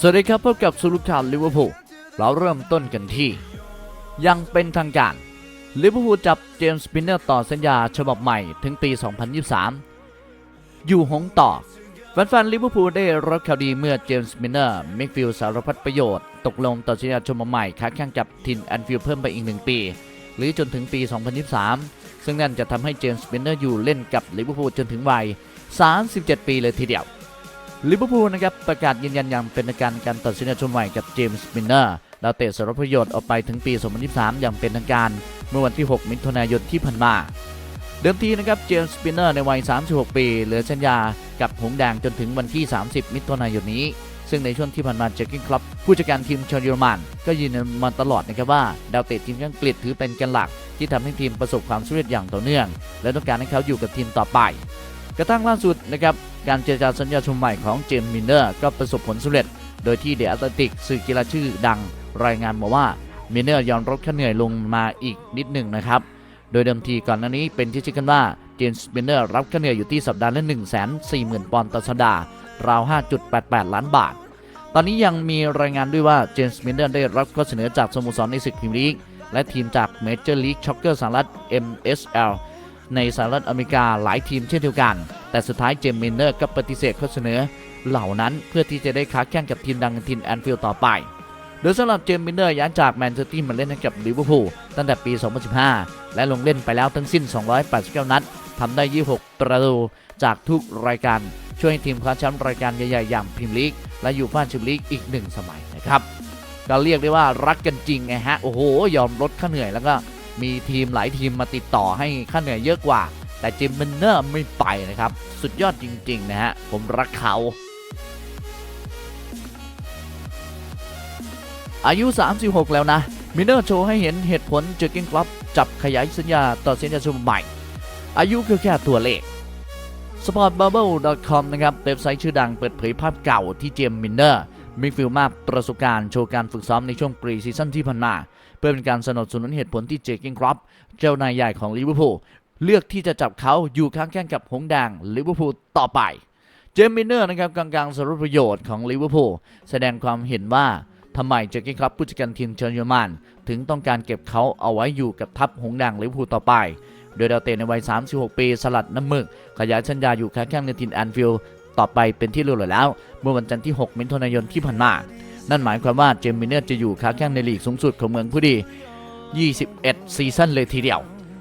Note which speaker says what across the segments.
Speaker 1: สวัสดีครับพบกับสุรุข่าวลิเวอร์พูลเราเริ่มต้นกันที่ ยังเป็นทางการลิเวอร์พูลจับเจมส์ปินเนอร์ต่อสัญญาฉบับใหม่ถึงปี 2023 อยู่หงต่อแฟนๆลิเวอร์พูลได้รับข่าวดีเมื่อเจมส์สปินเนอร์มิกฟิลสารพัดประโยชน์ ตกลงต่อสัญญาฉบับใหม่ค้าแข่งกับทินแอนฟิลเพิ่มไปอีกหนึ่งปี หรือจนถึงปี 2023 ซึ่งนั่นจะทำให้เจมส์สปินเนอร์อยู่เล่นกับลิเวอร์พูลจนถึงวัย 37 ปีเลยทีเดียว ลิเวอร์พูลนะครับประกาศยืนยันอย่างเป็นทางการการตัดสินใจชมใหม่กับเจมส์สปินเนอร์ดาวเตะสารประโยชน์ออกไปถึงปี 2023 อย่างเป็นทางการเมื่อวันที่ 6 มิถุนายนที่ผ่านมา เดิมทีนะครับเจมส์สปินเนอร์ในวัย 36 ปี เหลือสัญญากับหงแดงจนถึงวันที่ 30 มิถุนายนนี้ ซึ่งในช่วงที่ผ่านมาเจคกิ้งคลับผู้จัดการทีมชาวเยอรมันก็ยืนยันมาตลอดนะครับว่า ดาวเตะทีมอังกฤษถือเป็นแกนหลักที่ทำให้ทีมประสบความสำเร็จอย่างต่อเนื่อง และต้องการให้เขาอยู่กับทีมต่อไป กระทั่งล่าสุดนะครับการเจรจาสัญญาชมใหม่ของเจมส์มินเนอร์ก็ประสบผลสำเร็จ โดยที่เดอะแอตเลติกสื่อกีฬาชื่อดังรายงานมาว่ามินเนอร์ยอมลดค่าเหนื่อยลงมาอีกนิดหนึ่งนะครับ โดยเดิมทีก่อนหน้านี้เป็นที่ชื่อกันว่าเจมส์มินเนอร์รับค่าเหนื่อยอยู่ที่สัปดาห์ละ1 4 0 0 0 0 ปอนด์ต่อสัปดาห์ราว 5.88 ล้านบาท ตอนนี้ยังมีรายงานด้วยว่าเจมส์มินเนอร์ได้รับข้อเสนอจากสโมสรในศึกพรีเมียร์ลีกและทีมจากเมเจอร์ลีกช็อกเกอร์สหรัฐ MSL ในสหรัฐอเมริกาหลายทีมเช่นเดียวกัน แต่สุดท้ายเจมมินเนอร์ก็ปฏิเสธข้อเสนอ เหล่านั้นเพื่อที่จะได้ค้าแข่งกับทีมดังทีมแอนฟิลด์ต่อไป โดยสำหรับเจมมินเนอร์ย้ายจากแมนเชสเตอร์มาเล่นให้กับลิเวอร์พูลตั้งแต่ปี 2015 และลงเล่นไปแล้วทั้งสิ้น 289 นัดทำได้ 26 ประตูจากทุกรายการช่วยให้ทีมคว้าแชมป์รายการใหญ่ๆอย่างพรีเมียร์ลีกและยูฟ่าแชมเปี้ยนลีกอีกหนึ่งสมัยนะครับก็เรียกได้ว่ารักกันจริงไงฮะ โอ้โห ยอมลดค่าเหนื่อยแล้วก็ มีทีมหลายทีมมาติดต่อให้ค่าเหนื่อยเยอะกว่า แต่เจมมินเนอร์ไม่ไปนะครับ สุดยอดจริง ๆ นะฮะ ผมรักเขาอายุ 36 แล้วนะ มินเนอร์โชว์ให้เห็นเหตุผลเจอกิ้งคลับจับขยายสัญญาต่อสัญญาชมใหม่ อายุคือแค่ตัวเลข sportbubble.com นะครับ เว็บไซต์ชื่อดังเปิดเผยภาพเก่าที่เจมมินเนอร์มิฟิลมากประสบการณ์โชว์การฝึกซ้อมในช่วงปรีซีซั่นที่ผ่านมา เพื่อเป็นการสนับสนุนเหตุผลที่เจกิงคลับ เจ้านายใหญ่ของลิเวอร์พูลเลือกที่จะจับเขาอยู่ข้างแข่งกับหงแดงลิเวอร์พูลต่อไป เจมส์มินเนอร์นะครับกลางๆสรุปประโยชน์ของลิเวอร์พูลแสดงความเห็นว่าทำไมเจกิ้งคลับผู้จัดการทีมเชนเยอรมันถึงต้องการเก็บเขาเอาไว้อยู่กับทัพหงส์แดงลิเวอร์พูลต่อไป โดยดาวเตะในวัย 36 ปี สลัดน้ำมึก ขยายสัญญาอยู่ค้าแข่งในทีมแอนฟิลด์ต่อไปเป็นที่เรียบร้อยแล้ว เมื่อวันจันทร์ที่ 6 มิถุนายนที่ผ่านมา นั่นหมายความว่าเจมินเนอร์จะอยู่ค้าแข่งในลีกสูงสุดของเมืองผู้ดี 21 ซีซั่นเลยทีเดียว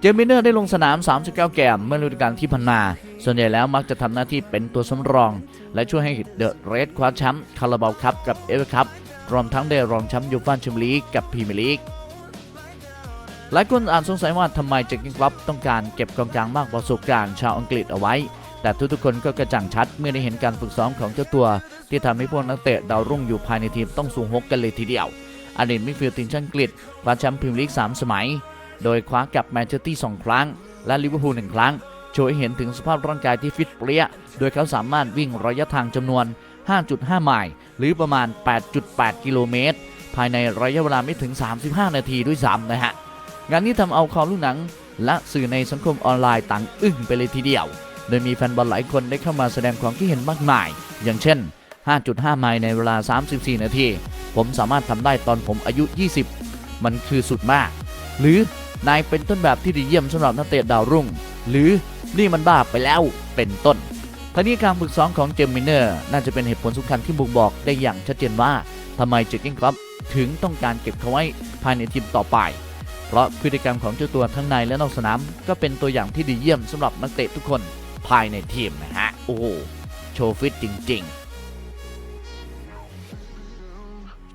Speaker 1: เจมินเนอร์ได้ลงสนาม 39เกมเมื่อฤดูกาลที่ผ่านมา ส่วนใหญ่แล้วมักจะทำหน้าที่เป็นตัวสำรอง และช่วยให้เดอะเรดคว้าแชมป์คาราบาวคัพกับเอเวอร์คัพรวมทั้งได้รองแชมป์ยูฟ่าแชมเปี้ยนลีกกับพรีเมียร์ลีกหลายคนอาจสงสัยว่าทำไมเจคกิ้งคลับต้องการเก็บกองกลางมากประสบการณ์ชาวอังกฤษเอาไว้ แต่ทุกๆคนก็กระจ่างชัดเมื่อได้เห็นการฝึกซ้อมของเจ้าตัว ที่ทำให้พวกนักเตะดาวรุ่งอยู่ภายในทีมต้องสูงหกกันเลยทีเดียวอดีตมิดฟิลด์ทีมชาติอังกฤษคว้าแชมป์พรีเมียร์ลีก 3 สมัย โดยคว้ากับแมนเชสเตอร์สองครั้ง และลิเวอร์พูลหนึ่งครั้งโชว์ให้เห็นถึงสภาพร่างกายที่ฟิตเปรี้ย โดยเขาสามารถวิ่งระยะทางจำนวน 5.5 ไมล์หรือประมาณ 8.8 กิโลเมตร ภายในระยะเวลาไม่ถึง 35 นาทีด้วยซ้ำนะฮะ งานนี้ทำเอาคอลูกหนัง และสื่อในสังคมออนไลน์ต่างอึ้งไปเลยทีเดียว โดยมีแฟนบอลหลายคนได้เข้ามาแสดงความคิดเห็นมากมาย อย่างเช่น 5.5 ไมล์ในเวลา 34 นาที ผมสามารถทำได้ตอนผมอายุ 20 มันคือสุดมาก หรือนายเป็นต้นแบบที่ดีเยี่ยมสำหรับนักเตะดาวรุ่ง หรือนี่มันบ้าไปแล้วเป็นต้นทั้งนี้การฝึกซ้อมของเจมมินเนอร์น่าจะเป็นเหตุผลสำคัญที่บ่งบอกได้อย่างชัดเจนว่าทำไมเจคกิ้งครับถึงต้องการเก็บเขาไว้ภายในทีมต่อไป เพราะพฤติกรรมของเจ้าตัวทั้งในและนอกสนาม ก็เป็นตัวอย่างที่ดีเยี่ยมสำหรับนักเตะทุกคน ภายในทีมนะฮะ โอ้โห โชว์ฟิตจริงๆ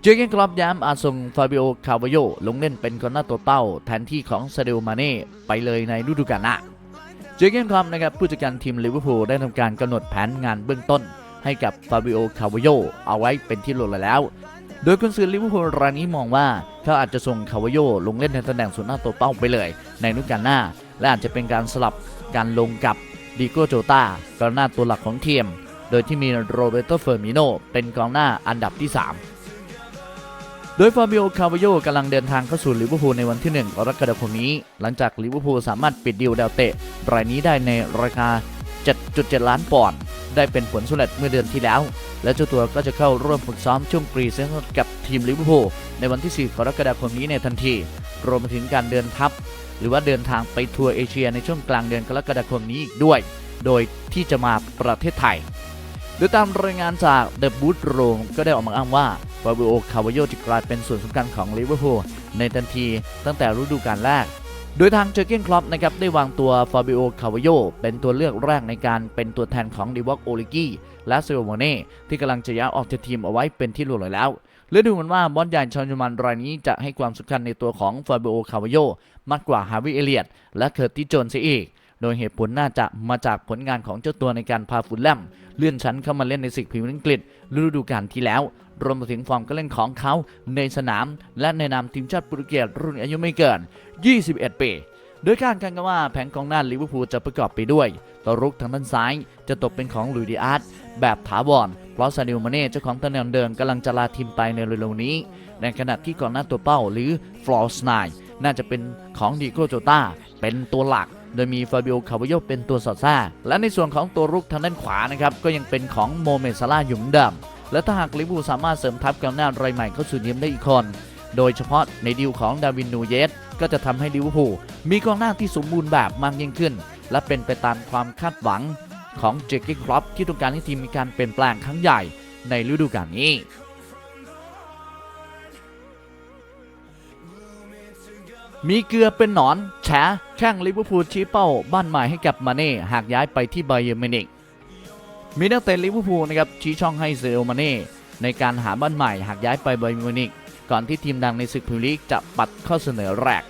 Speaker 1: เจอร์เกนคลับย้ำอาจส่งฟาบิโอ คาวาโย ลงเล่นเป็นกองหน้าตัวเป้า แทนที่ของซาเดลมาเน่ไปเลยในฤดูกาลหน้าเจอเกนคลับนะครับผู้จัดการทีมลิเวอร์พูลได้ทำการกำหนดแผนงานเบื้องต้น ให้กับฟาบิโอ คาวาโย เอาไว้เป็นที่เรียบร้อยแล้ว โดยกุนซือลิเวอร์พูลรายนี้มองว่า เขาอาจจะส่งคาวาโย ลงเล่นในตำแหน่งศูนย์หน้าตัวเป้าไปเลย ในฤดูกาลหน้า และอาจจะเป็นการสลับการลงกับ ดิโกโจตากองหน้าตัวหลักของทีม โดยที่มีโรเบโตเฟอร์มิโนเป็นกองหน้าอันดับที่ 3 โดยฟาบิโอ คาวโยกำลังเดินทางเข้าสู่ลิเวอร์พูลในวันที่ 1 กรกฎาคมนี้ หลังจากลิเวอร์พูลสามารถปิดดีลดาวเตะ รายนี้ได้ในราคา 7.7 ล้านปอนด์ ได้เป็นผลสำเร็จเมื่อเดือนที่แล้ว และเจ้าตัวก็จะเข้าร่วมฝึกซ้อมช่วงปรีเซนต์กับทีมลิเวอร์พูลในวันที่ 4 กรกฎาคมนี้ในทันที รวมไปถึงการเดินทัพ หรือว่าเดินทางไปทัวร์เอเชียในช่วงกลางเดือนกรกฎาคมนี้อีกด้วย โดยที่จะมาประเทศไทยโดยตามรายงานจาก The Boot Room ก็ได้ออกมาอ้างว่าฟาบิโอ คาวาโยจะกลายเป็นส่วนสำคัญของลิเวอร์พูลในทันทีตั้งแต่ฤดูกาลแรก โดยทางเจอร์เกนคลอปนะครับได้วางตัวฟาบิโอ คาวาโยเป็นตัวเลือกแรกในการเป็นตัวแทนของดิวอกโอลิกี้และเซโรโมเน่ที่กำลังจะย้ายออกจากทีมเอาไว้เป็นที่รู้เลยแล้ว และดูเหมือนว่าบอลใหญ่ชาวเยอรมันรายนี้จะให้ความสำคัญในตัวของฟาบิโอคาวาโยมากกว่าฮาวิเอเลียตและเคอร์ติสโจนเสียอีก โดยเหตุผลน่าจะมาจากผลงานของเจ้าตัวในการพาฟุตแลมเลื่อนชั้นเข้ามาเล่นในศึกพรีเมียร์ลีกอังกฤษฤดูกาลที่แล้ว รวมไปถึงฟอร์มการเล่นของเขาในสนาม และในนามทีมชาติโปรตุเกสรุ่นอายุไม่เกิน 21 ปี โดยคาดการณ์กันว่าแผงกองหน้าลิเวอร์พูลจะประกอบไปด้วยตัวรุกทางด้านซ้าย จะตกเป็นของลุยดิอาร์ตแบบถาวรเพราะซาดิโอมาเน่เจ้าของตำแหน่งเดิมกำลังจะลาทีมไปในเร็วๆนี้ ในขณะที่กองหน้าตัวเป้าหรือฟลอสไนน่าจะเป็นของดีโกโจตาเป็นตัวหลักโดยมีฟาบิโอคาวโยเป็นตัวสอดแทรกและในส่วนของตัวรุกทางด้านขวานะครับก็ยังเป็นของโมเมซาลาห์อยู่เหมือนเดิมและถ้าหากลิเวอร์พูลสามารถเสริมทัพกองหน้ารายใหม่เข้าสู่ทีมได้อีกคน โดยเฉพาะในดีลของดาวินนูเยสก็จะทำให้ลิเวอร์พูล มีกองหน้าที่สมบูรณ์แบบมากยิ่งขึ้น และเป็นไปตามความคาดหวังของเจคกี้ครอปที่ต้องการให้ทีมมีการเปลี่ยนแปลงครั้งใหญ่ในฤดูกาลนี้มีเกลือเป็นหนอนแฉแข้งลิเวอร์พูลชี้เป้าบ้านใหม่ให้กับมาเน่หากย้ายไปที่ไบเยอร์มินิกมีนักเตะลิเวอร์พูลนะครับชี้ช่องให้เซโอมาเน่ในการหาบ้านใหม่หากย้ายไปไบเยอร์มินิกก่อนที่ทีมดังในศึกพรีเมียร์ลีกจะปัดข้อเสนอแรก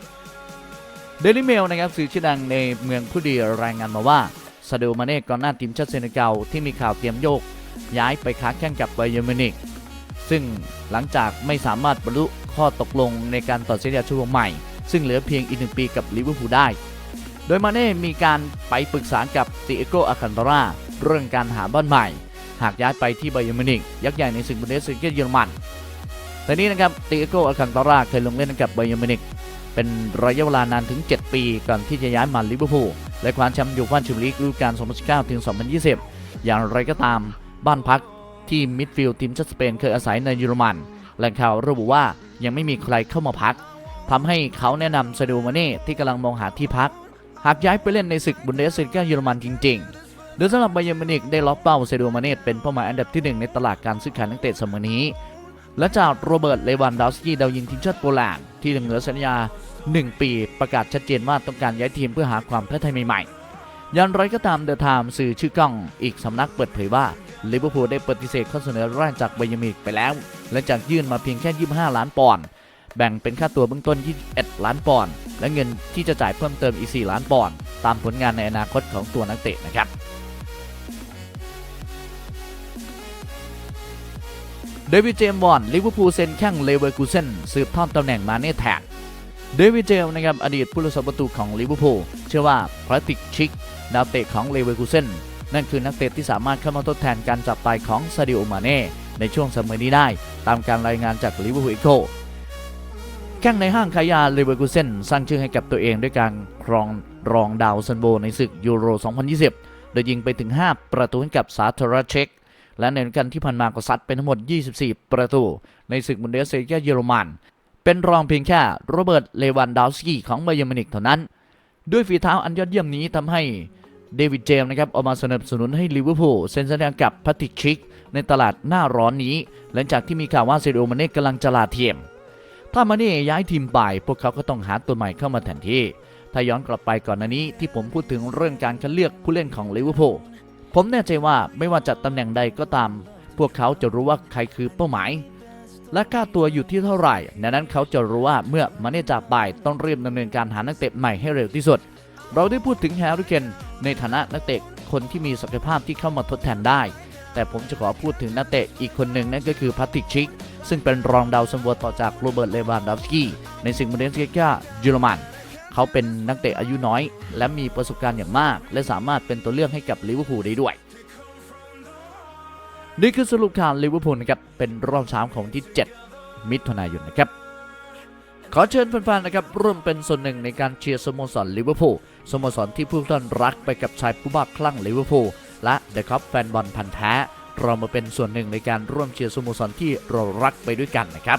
Speaker 1: เดลิเมลนะครับสื่อชื่อดังในเมืองผู้ดีรายงานมาว่าซาเดโอมาเน่ก่อนหน้าทีมชาติเซเนกัลที่มีข่าวเตรียมโยก ย้ายไปค้าแข่งกับไบเยอร์มินิกซึ่งหลังจากไม่สามารถบรรลุข้อตกลงในการต่อสัญญาช่วงใหม่ ซึ่งเหลือเพียงอีกหนึ่งปีกับลิเวอร์พูลได้ โดยมาเน่มีการไปปรึกษากับติเอโกอาคันตราเรื่องการหาบ้านใหม่ หากย้ายไปที่ไบเยอร์มินิกยักษ์ใหญ่ในศึกบุนเดสลิกาเยอรมันแต่นี้นะครับติเอโกอาคันตราเคยลงเล่นกับไบเยอร์มินิก เป็นระยะเวลานานถึง 7 ปีก่อนที่จะย้ายมาลิเวอร์พูลและคว้าแชมป์ยูฟ่าแชมเปี้ยนลีกฤดูกาล2019ถึง2020 อย่างไรก็ตามบ้านพักที่มิดฟิลด์ทีมชาติสเปนเคยอาศัยในเยอรมันแหล่งข่าวระบุว่ายังไม่มีใครเข้ามาพักทำให้เขาแนะนำซาดิโอมาเน่ที่กำลังมองหาที่พัก หากย้ายไปเล่นในศึกบุนเดสลิกาเยอรมันจริงๆโดยสำหรับไบเยอร์มิวนิกได้ล็อกเป้าซาดิโอมาเน่เป็นเป้าหมายอันดับที่หนึ่งในตลาดการซื้อขายนักเตะสมอนี้ และจากโรเบิร์ต เลวันดาวสกี้ดาวยิงทีมชาติโปแลนด์ที่เหลือสัญญา 1 ปีประกาศชัดเจนว่าต้องการย้ายทีมเพื่อหาความท้าทายใหม่ๆย่างไรก็ตามเดอะไทม์สื่อชื่อกล้องอีกสำนักเปิดเผยว่าลิเวอร์พูลได้ปฏิเสธข้อเสนอแรกจากไบยอร์มิวนิกไปแล้ว และจากยื่นมาเพียงแค่ 25 ล้านปอนด์แบ่งเป็นค่าตัวเบื้องต้น 21 ล้านปอนด์และเงินที่จะจ่ายเพิ่มเติมอีก 4 ล้านปอนด์ตามผลงานในอนาคตของตัวนักเตะนะครับ เดวิดเจมส์บอนลิเวอร์พูลเซ็นแข้งเลเวอร์คูเซนสืบทอดตำแหน่งมาเน่แทนเดวิดเจมส์นะครับอดีตผู้รักษาประตูของลิเวอร์พูลเชื่อว่าพลาติกชิกดาวเตะของเลเวอร์คูเซนนั่นคือนักเตะที่สามารถเข้ามาทดแทนการจับตายของซาดิโอมาเน่ในช่วงสมัยนี้ได้ ตามการรายงานจากลิเวอร์พูลอีโคแข้งในห้างขายยาเลเวอร์คูเซนสร้างชื่อให้กับตัวเองด้วยการครองรองดาวซันโบในศึกยูโร 2020 โดยยิงไปถึง 5 ประตูให้กับสาธารณเช็ก และในกาลที่ผ่านมาก็ซัดเป็นทั้งหมด 24 ประตู ในศึกบุนเดสลิกาเยอรมัน เป็นรองเพียงแค่โรเบิร์ต เลวันดาวสกี้ของไบเยอร์มินิกเท่านั้น ด้วยฝีเท้าอันยอดเยี่ยมนี้ทำให้เดวิดเจมส์นะครับออกมาสนับสนุนให้ลิเวอร์พูลเซ็นสัญญากับพัติชิก ในตลาดหน้าร้อนนี้ หลังจากที่มีข่าวว่าเซโดมาเน่กำลังจะลาทีมถ้ามาเน่ย้ายทีมไปพวกเขาก็ต้องหาตัวใหม่เข้ามาแทนที่ถ้าย้อนกลับไปก่อนหน้านี้ที่ผมพูดถึงเรื่องการคัดเลือกผู้เล่นของลิเวอร์พูล ผมแน่ใจว่าไม่ว่าจะตำแหน่งใดก็ตาม พวกเขาจะรู้ว่าใครคือเป้าหมาย และค่าตัวอยู่ที่เท่าไหร่ดังนั้นเขาจะรู้ว่าเมื่อมาเน่จาไปต้องเรียบดำเนินการหานักเตะใหม่ให้เร็วที่สุด เราได้พูดถึงแฮร์รี่เคนในฐานะนักเตะคนที่มีศักยภาพที่เข้ามาทดแทนได้ แต่ผมจะขอพูดถึงนักเตะอีกคนหนึ่งนั่นก็คือพัตติกชิก ซึ่งเป็นรองดาวซันโวต่อจากโรเบิร์ตเลวานดอฟสกี้ในสิ่งบุนเดสลิกาเยอรมัน เขาเป็นนักเตะอายุน้อย และมีประสบการณ์อย่างมาก และสามารถเป็นตัวเลือกให้กับลิเวอร์พูลได้ด้วยนี่คือสรุปข่าวลิเวอร์พูลนะครับเป็นรอบสาของที่ 7 มิถุนายนนะครับขอเชิญแฟนๆนะครับร่วมเป็นส่วนหนึ่งในการเชียร์สโมสรลิเวอร์พูลสโมสรที่ผู้ท่านรักไปกับชายผู้บ้าคลั่งลิเวอร์พูลและเดอะคอปแฟนบอลพันธ์แท้ เรามาเป็นส่วนหนึ่งในการร่วมเชียร์สโมสรที่เรารักไปด้วยกันนะครับ